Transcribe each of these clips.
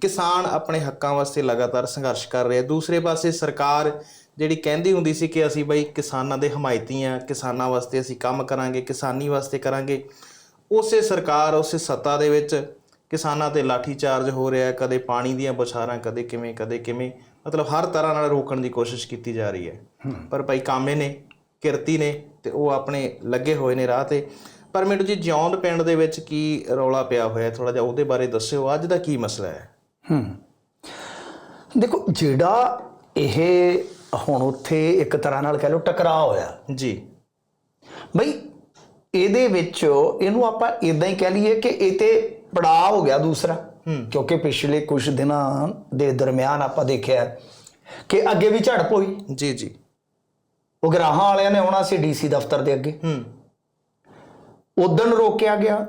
ਕਿਸਾਨ ਆਪਣੇ ਹੱਕਾਂ ਵਾਸਤੇ ਲਗਾਤਾਰ ਸੰਘਰਸ਼ ਕਰ ਰਿਹਾ ਦੂਸਰੇ ਪਾਸੇ ਸਰਕਾਰ ਜਿਹੜੀ ਕਹਿੰਦੀ ਹੁੰਦੀ ਸੀ ਕਿ ਅਸੀਂ ਬਈ ਕਿਸਾਨਾਂ ਦੇ ਹਮਾਇਤੀ ਆ ਕਿਸਾਨਾਂ ਵਾਸਤੇ ਅਸੀਂ ਕੰਮ ਕਰਾਂਗੇ ਕਿਸਾਨੀ ਵਾਸਤੇ ਕਰਾਂਗੇ। ਉਸੇ ਸਰਕਾਰ ਉਸੇ ਸੱਤਾ ਦੇ ਵਿੱਚ ਕਿਸਾਨਾਂ ਤੇ ਲਾਠੀ ਚਾਰਜ ਹੋ ਰਿਹਾ ਕਦੇ ਪਾਣੀ ਦੀਆਂ ਬੁਛਾਰਾਂ ਕਦੇ ਕਿਵੇਂ ਕਦੇ ਕਿਵੇਂ। ਮਤਲਬ ਹਰ ਤਰ੍ਹਾਂ ਨਾਲ ਰੋਕਣ ਦੀ ਕੋਸ਼ਿਸ਼ ਕੀਤੀ ਜਾ ਰਹੀ ਹੈ। ਪਰ ਭਾਈ ਕਾਮੇ ਨੇ ਕਿਰਤੀ ਨੇ ਤੇ ਉਹ ਆਪਣੇ ਲੱਗੇ ਹੋਏ ਨੇ ਰਾਹ ਤੇ। ਪਰ ਮੈਨੂੰ ਜੀ ਜਿਉਂਦ ਪਿੰਡ ਦੇ ਵਿੱਚ ਕੀ ਰੌਲਾ ਪਿਆ ਹੋਇਆ? ਥੋੜਾ ਜਿਹਾ ਉਹਦੇ ਬਾਰੇ ਦੱਸਿਓ। ਅੱਜ ਦਾ ਕੀ ਮਸਲਾ ਹੈ? ਹੂੰ। ਦੇਖੋ ਜਿਹੜਾ ਇਹ ਹੁਣ ਉੱਥੇ ਇੱਕ ਤਰ੍ਹਾਂ ਨਾਲ ਕਹਿ ਲਓ ਟਕਰਾਅ ਹੋਇਆ। ਜੀ। ਬਈ ਇਹਦੇ ਵਿੱਚ ਇਹਨੂੰ ਆਪਾਂ ਇਦਾਂ ਹੀ ਕਹਿ ਲਈਏ ਕਿ ਇਹ ਤੇ ਪੜਾਅ ਹੋ ਗਿਆ ਦੂਸਰਾ। ਕਿਉਂਕਿ ਪਿਛਲੇ ਕੁਝ ਦਿਨਾਂ ਦੇ ਦਰਮਿਆਨ ਆਪਾਂ ਦੇਖਿਆ ਕਿ ਅੱਗੇ ਵੀ ਝੜਪ ਹੋਈ। ਜੀ ਜੀ। ਉਗਰਾਹਾਂ ਵਾਲਿਆਂ ਨੇ ਆਉਣਾ ਸੀ ਡੀਸੀ ਦਫ਼ਤਰ ਦੇ ਅੱਗੇ। ਹੂੰ। ਉਦੋਂ ਰੋਕਿਆ ਗਿਆ।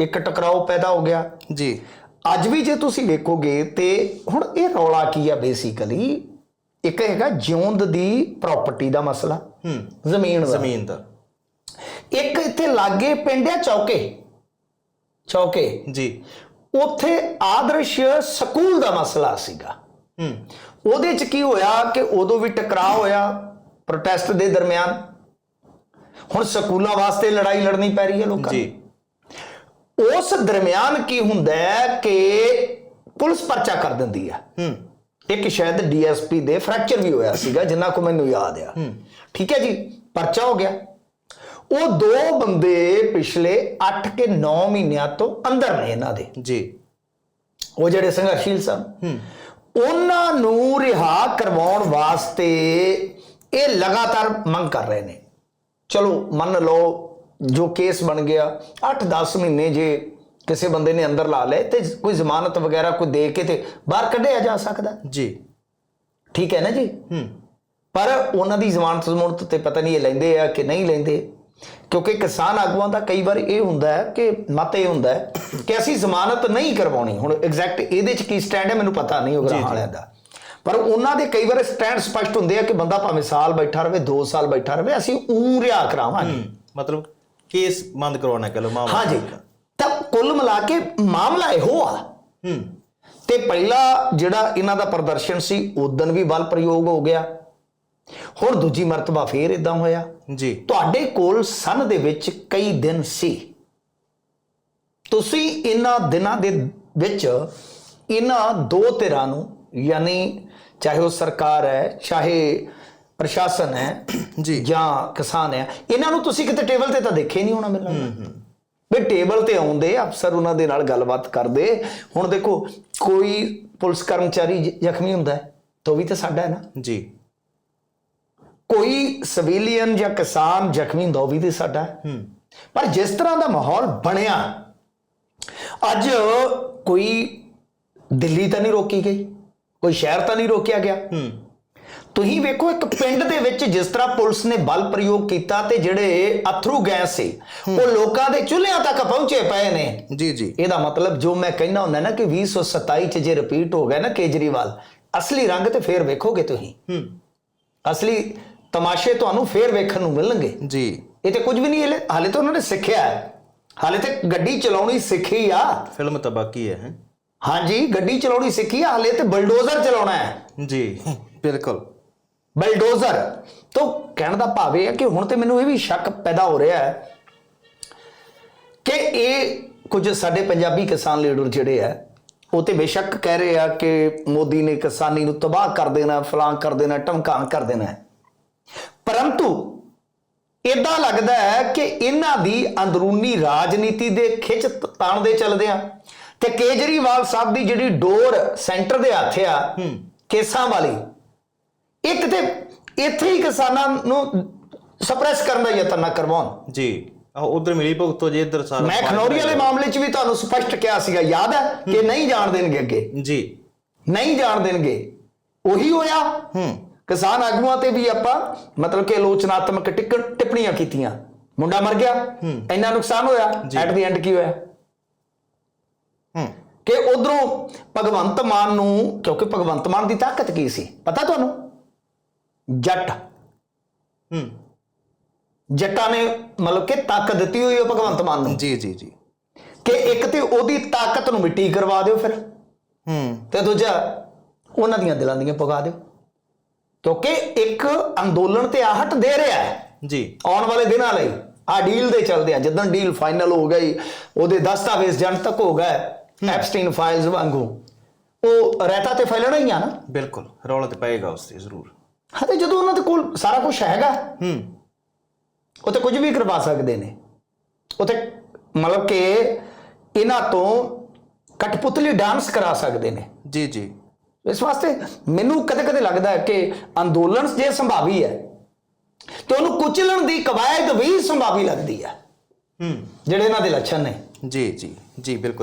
ਇੱਕ ਟਕਰਾਓ ਪੈਦਾ ਹੋ ਗਿਆ। ਜੀ। ਅੱਜ ਵੀ ਜੇ ਤੁਸੀਂ ਵੇਖੋਗੇ ਤੇ ਹੁਣ ਇਹ ਰੌਲਾ ਕੀ ਆ ਬੇਸਿਕਲੀ ਇੱਕ ਹੈਗਾ ਜਿਉਂਦ ਦੀ ਪ੍ਰਾਪਰਟੀ ਦਾ ਮਸਲਾ। ਹੂੰ। ਜ਼ਮੀਨ ਦਾ। ਜ਼ਮੀਨ ਦਾ। ਇੱਕ ਇੱਥੇ ਲਾਗੇ ਪਿੰਡ ਆ ਚੌਕੇ। ਚੌਕੇ। ਜੀ। ਉੱਥੇ ਆਦਰਸ਼ ਸਕੂਲ ਦਾ ਮਸਲਾ ਸੀਗਾ। ਹੂੰ। ਉਹਦੇ ਚ ਕੀ ਹੋਇਆ ਕਿ ਉਦੋਂ ਵੀ ਟਕਰਾਅ ਹੋਇਆ ਪ੍ਰੋਟੈਸਟ ਦੇ ਦਰਮਿਆਨ। ਹੁਣ ਸਕੂਲਾਂ ਵਾਸਤੇ ਲੜਾਈ ਲੜਨੀ ਪੈ ਰਹੀ ਹੈ ਲੋਕਾਂ ਨੂੰ। ਜੀ। ਉਸ ਦਰਮਿਆਨ ਕੀ ਹੁੰਦਾ ਹੈ ਕਿ ਪੁਲਿਸ ਪਰਚਾ ਕਰ ਦਿੰਦੀ ਆ। ਹੂੰ। ਇੱਕ ਸ਼ਾਇਦ ਡੀਐਸਪੀ ਦੇ ਫ੍ਰੈਕਚਰ ਵੀ ਹੋਇਆ ਸੀਗਾ ਜਿੰਨਾ ਕੋ ਮੈਨੂੰ ਯਾਦ ਆ। ਠੀਕ ਹੈ ਜੀ ਪਰਚਾ ਹੋ ਗਿਆ। ਉਹ ਦੋ ਬੰਦੇ ਪਿਛਲੇ 8 ਕੇ 9 ਮਹੀਨਿਆਂ ਤੋਂ ਅੰਦਰ ਨੇ ਇਹਨਾਂ ਦੇ। ਜੀ। ਉਹ ਜਿਹੜੇ ਸੰਘਰਸ਼ੀਲ ਸਨ। ਉਹਨਾਂ ਨੂੰ ਰਿਹਾ ਕਰਵਾਉਣ ਵਾਸਤੇ ਇਹ ਲਗਾਤਾਰ ਮੰਗ ਕਰ ਰਹੇ ਨੇ। ਚਲੋ ਮੰਨ ਲਓ ਜੋ ਕੇਸ ਬਣ ਗਿਆ 8-10 ਮਹੀਨੇ ਜੇ ਕਿਸੇ ਬੰਦੇ ਨੇ ਅੰਦਰ ਲਾ ਲਏ ਤੇ ਕੋਈ ਜ਼ਮਾਨਤ ਵਗੈਰਾ ਕੋਈ ਦੇ ਕੇ ਤੇ ਬਾਹਰ ਕੱਢਿਆ ਜਾ ਸਕਦਾ। ਜੀ। ਠੀਕ ਹੈ ਨਾ ਜੀ? ਹੂੰ। ਪਰ ਉਹਨਾਂ ਦੀ ਜ਼ਮਾਨਤ ਜ਼ਮਾਨਤ ਤੇ ਪਤਾ ਨਹੀਂ ਇਹ ਲੈਂਦੇ ਆ ਕਿ ਨਹੀਂ ਲੈਂਦੇ। ਕਿਉਂਕਿ ਕਿਸਾਨ ਆਗੂਆਂ ਦਾ ਕਈ ਵਾਰ ਇਹ ਹੁੰਦਾ ਹੈ ਕਿ ਮਤ ਇਹ ਹੁੰਦਾ ਹੈ ਕਿ ਅਸੀਂ ਜ਼ਮਾਨਤ ਨਹੀਂ ਕਰਵਾਉਣੀ। ਹੁਣ ਐਗਜ਼ੈਕਟ ਇਹਦੇ ਚ ਕੀ ਸਟੈਂਡ ਹੈ ਮੈਨੂੰ ਪਤਾ ਨਹੀਂ ਉਹ ਵਾਲਿਆਂ ਦਾ। ਪਰ ਉਹਨਾਂ ਦੇ ਕਈ ਵਾਰ ਸਟੈਂਡ ਸਪਸ਼ਟ ਹੁੰਦੇ ਆ ਕਿ ਬੰਦਾ ਭਾਵੇਂ ਸਾਲ ਬੈਠਾ ਰਵੇ 2 ਸਾਲ ਬੈਠਾ ਰਵੇ ਅਸੀਂ ਊਂ ਰਿਹਾ ਕਰਾਵਾਂਗੇ। ਮਤਲਬ ਕੇਸ ਬੰਦ ਕਰਵਾਉਣਾ ਕਹ ਲਓ ਮਾਮਲਾ ਹਾਂਜੀ ਤਾਂ ਕੁੱਲ ਮਿਲਾ ਕੇ ਮਾਮਲਾ ਇਹੋ ਆ। ਹੂੰ। ਤੇ ਪਹਿਲਾ ਜਿਹੜਾ ਇਹਨਾਂ ਦਾ ਪ੍ਰਦਰਸ਼ਨ ਸੀ ਉਦੋਂ ਵੀ ਬਲ ਪ੍ਰਯੋਗ ਹੋ ਗਿਆ। ਹੁਣ ਦੂਜੀ ਮਰਤਬਾ ਫੇਰ ਇਦਾਂ ਹੋਇਆ। ਜੀ। ਤੁਹਾਡੇ ਕੋਲ ਸਨ ਦੇ ਵਿੱਚ ਕਈ ਦਿਨ ਸੀ। ਤੁਸੀਂ ਇਹਨਾਂ ਦਿਨਾਂ ਦੇ ਵਿੱਚ ਇਹਨਾਂ ਦੋ ਧਿਰਾਂ ਨੂੰ ਯਾਨੀ ਚਾਹੇ ਉਹ ਸਰਕਾਰ ਹੈ ਚਾਹੇ ਪ੍ਰਸ਼ਾਸਨ ਹੈ ਜੀ। ਜਾਂ ਕਿਸਾਨ ਹੈ ਇਹਨਾਂ ਨੂੰ ਤੁਸੀਂ ਕਿਤੇ ਟੇਬਲ ਤੇ ਤਾਂ ਦੇਖੇ ਨਹੀਂ ਹੋਣਾ ਮੈਨੂੰ ਲੱਗਦਾ। ਵੀ ਟੇਬਲ ਤੇ ਆਉਂਦੇ ਅਫਸਰ ਉਹਨਾਂ ਦੇ ਨਾਲ ਗੱਲਬਾਤ ਕਰਦੇ। ਹੁਣ ਦੇਖੋ ਕੋਈ ਪੁਲਿਸ ਕਰਮਚਾਰੀ ਜ਼ਖਮੀ ਹੁੰਦਾ ਤਾਂ ਵੀ ਤਾਂ ਸਾਡਾ ਹੈ ਨਾ। ਜੀ। ਕੋਈ ਸਿਵਿਲੀਅਨ ਜਾਂ ਕਿਸਾਨ ਜ਼ਖਮੀ ਹੁੰਦਾ ਉਹ ਵੀ ਤੇ ਸਾਡਾ ਹੈ। ਹੂੰ। ਪਰ ਜਿਸ ਤਰ੍ਹਾਂ ਦਾ ਮਾਹੌਲ ਬਣਿਆ ਅੱਜ ਕੋਈ ਦਿੱਲੀ ਤਾਂ ਨਹੀਂ ਰੋਕੀ ਗਈ? ਕੋਈ ਸ਼ਹਿਰ ਤਾਂ ਨਹੀਂ ਰੋਕਿਆ ਗਿਆ? ਹੂੰ। ਤੁਸੀਂ ਵੇਖੋ ਇੱਕ ਪਿੰਡ ਦੇ ਵਿੱਚ ਜਿਸ ਤਰ੍ਹਾਂ ਪੁਲਿਸ ਨੇ ਬਲ ਪ੍ਰਯੋਗ ਕੀਤਾ ਤੇ ਜਿਹੜੇ ਅਥਰੂ ਗੈਸ ਸੀ ਉਹ ਲੋਕਾਂ ਦੇ ਚੁੱਲ੍ਹਿਆਂ ਤੱਕ ਪਹੁੰਚੇ ਪਏ ਨੇ। ਜੀ ਜੀ। ਇਹਦਾ ਮਤਲਬ ਜੋ ਮੈਂ ਕਹਿਣਾ ਹੁੰਦਾ ਨਾ ਕਿ 2027 ਚ ਜੇ ਰਿਪੀਟ ਹੋ ਗਿਆ ਨਾ ਕੇਜਰੀਵਾਲ ਅਸਲੀ ਰੰਗ ਤੇ ਫੇਰ ਵੇਖੋਗੇ ਤੁਸੀਂ। ਹੂੰ। ਅਸਲੀ ਤਮਾਸ਼ੇ ਤੁਹਾਨੂੰ ਫੇਰ ਵੇਖਣ ਨੂੰ ਮਿਲਣਗੇ। ਜੀ। ਇਹ ਤੇ ਕੁਝ ਵੀ ਨਹੀਂ ਹਲੇ ਹਾਲੇ ਤਾਂ ਉਹਨਾਂ ਨੇ ਸਿੱਖਿਆ ਹੈ। ਹਾਲੇ ਤੇ ਗੱਡੀ ਚਲਾਉਣੀ ਸਿੱਖੀ ਆ। ਫਿਲਮ ਤਾਂ ਬਾਕੀ ਹੈ ਹੈਂ? ਹਾਂਜੀ ਗੱਡੀ ਚਲਾਉਣੀ ਸਿੱਖੀ ਆ ਹਾਲੇ ਤੇ ਬਲਡੋਜ਼ਰ ਚਲਾਉਣਾ ਹੈ। ਜੀ ਬਿਲਕੁਲ। ਬਲਡੋਜ਼ਰ ਤੋਂ ਕਹਿਣ ਦਾ ਭਾਵ ਇਹ ਹੈ ਕਿ ਹੁਣ ਤੇ ਮੈਨੂੰ ਇਹ ਵੀ ਸ਼ੱਕ ਪੈਦਾ ਹੋ ਰਿਹਾ ਹੈ ਕਿ ਇਹ ਕੁਝ ਸਾਡੇ ਪੰਜਾਬੀ ਕਿਸਾਨ ਲੀਡਰ ਜਿਹੜੇ ਆ ਉਹ ਤੇ ਬੇਸ਼ੱਕ ਕਹਿ ਰਹੇ ਆ ਕਿ ਮੋਦੀ ਨੇ ਕਿਸਾਨੀ ਨੂੰ ਤਬਾਹ ਕਰ ਦੇਣਾ ਫਲਾਂ ਕਰ ਦੇਣਾ ਟਮਕਾਂ ਕਰ ਦੇਣਾ। ਪਰੰਤੂ ਇਦਾਂ ਲੱਗਦਾ ਹੈ ਕਿ ਇਹਨਾਂ ਦੀ ਅੰਦਰੂਨੀ ਰਾਜਨੀਤੀ ਦੇ ਖਿੱਚ ਤਾਣ ਦੇ ਚੱਲਦੇ ਆ ਤੇ ਕੇਜਰੀਵਾਲ ਸਾਹਿਬ ਦੀ ਜਿਹੜੀ ਡੋਰ ਸੈਂਟਰ ਦੇ ਹੱਥ ਆ ਕੇਸਾਂ ਵਾਲੀ ਇੱਕ ਤੇ ਇੱਥੇ ਹੀ ਕਿਸਾਨਾਂ ਨੂੰ ਸਪਰੈਸ ਕਰਨ ਦਾ ਯਤਨ ਨਾ ਕਰਵਾਉਣ। ਜੀ। ਉਧਰ ਮਿਲੀ ਭੁਗਤੋ ਜੇ ਇੱਧਰ ਸਾਰਾ ਮੈਂ ਖਨੌਰੀ ਵਾਲੇ ਮਾਮਲੇ 'ਚ ਵੀ ਤੁਹਾਨੂੰ ਸਪਸ਼ਟ ਕਿਹਾ ਸੀਗਾ ਯਾਦ ਹੈ ਕਿ ਨਹੀਂ ਜਾਣ ਦੇਣਗੇ ਅੱਗੇ? ਜੀ। ਨਹੀਂ ਜਾਣ ਦੇਣਗੇ। ਉਹੀ ਹੋਇਆ। ਹੂੰ। ਕਿਸਾਨ ਆਗੂਆਂ ਤੇ ਵੀ ਆਪਾਂ ਮਤਲਬ ਕਿ ਆਲੋਚਨਾਤਮਕ ਟਿੱਪਣੀਆਂ ਕੀਤੀਆਂ। ਮੁੰਡਾ ਮਰ ਗਿਆ। ਇੰਨਾ ਨੁਕਸਾਨ ਹੋਇਆ। ਐਟ ਦੀ ਐਂਡ ਕੀ ਹੋਇਆ? ਹੂੰ। ਕਿ ਉਧਰੋਂ ਭਗਵੰਤ ਮਾਨ ਨੂੰ ਕਿਉਂਕਿ ਭਗਵੰਤ ਮਾਨ ਦੀ ਤਾਕਤ ਕੀ ਸੀ? ਪਤਾ ਤੁਹਾਨੂੰ? ਜੱਟ। ਹੂੰ। ਜੱਟਾਂ ਨੇ ਮਤਲਬ ਕਿ ਤਾਕਤ ਦਿੱਤੀ ਹੋਈ ਹੈ ਭਗਵੰਤ ਮਾਨ ਨੂੰ। ਜੀ ਜੀ ਜੀ। ਕਿ ਇੱਕ ਤੇ ਉਹਦੀ ਤਾਕਤ ਨੂੰ ਮਿੱਟੀ ਕਰਵਾ ਦਿਓ ਫਿਰ। ਹੂੰ। ਤੇ ਦੂਜਾ ਉਹਨਾਂ ਦੀਆਂ ਦਿਲਾਂ ਦੀਆਂ ਪਗਾ ਦਿਓ। ਕਿਉਂਕਿ ਇੱਕ ਅੰਦੋਲਨ ਤੇ ਆਹਟ ਦੇ ਰਿਹਾ ਹੈ। ਜੀ। ਆਉਣ ਵਾਲੇ ਦਿਨਾਂ ਲਈ ਆ ਡੀਲ ਦੇ ਚੱਲਦੇ ਆ। ਜਦੋਂ ਡੀਲ ਫਾਈਨਲ ਹੋ ਗਈ ਉਹਦੇ ਦਸਤਾਵੇਜ਼ ਜਨਤਕ ਹੋ ਗਏ ਐਪਸਟੀਨ ਫਾਈਲਸ ਵਾਂਗੂ। ਉਹ ਰੈਟਾ ਤੇ ਫੈਲਣਾ ਹੀ ਆ ਨਾ। ਬਿਲਕੁਲ। ਰੌਲਾ ਤੇ ਪਏਗਾ ਉਸ ਤੇ ਜ਼ਰੂਰ। ਹਾਂ ਤੇ ਜਦੋਂ ਉਹਨਾਂ ਦੇ ਕੋਲ ਸਾਰਾ ਕੁਝ ਹੈਗਾ ਹੂੰ। ਉਹ ਤੇ ਕੁਝ ਵੀ ਕਰਵਾ ਸਕਦੇ ਨੇ। ਤੇ ਮਤਲਬ ਕਿ ਇਹਨਾਂ ਤੋਂ ਕਠਪੁਤਲੀ ਡਾਂਸ ਕਰਾ ਸਕਦੇ ਨੇ। ਜੀ ਜੀ। ਇਸ ਵਾਸਤੇ ਮੈਨੂੰ ਕਦੇ-ਕਦੇ ਲੱਗਦਾ ਹੈ ਕਿ ਅੰਦੋਲਨ ਜੇ ਸੰਭਾਵੀ ਹੈ ਤੇ ਉਹਨੂੰ ਕੁਚਲਣ ਦੀ ਕਵਾਇਦ ਵੀ ਸੰਭਾਵੀ ਲੱਗਦੀ ਹੈ। ਹੂੰ। ਜਿਹੜੇ ਇਹਨਾਂ ਦੇ ਲੱਛਣ ਨੇ। ਜੀ ਜੀ ਜੀ ਬਿਲਕੁਲ।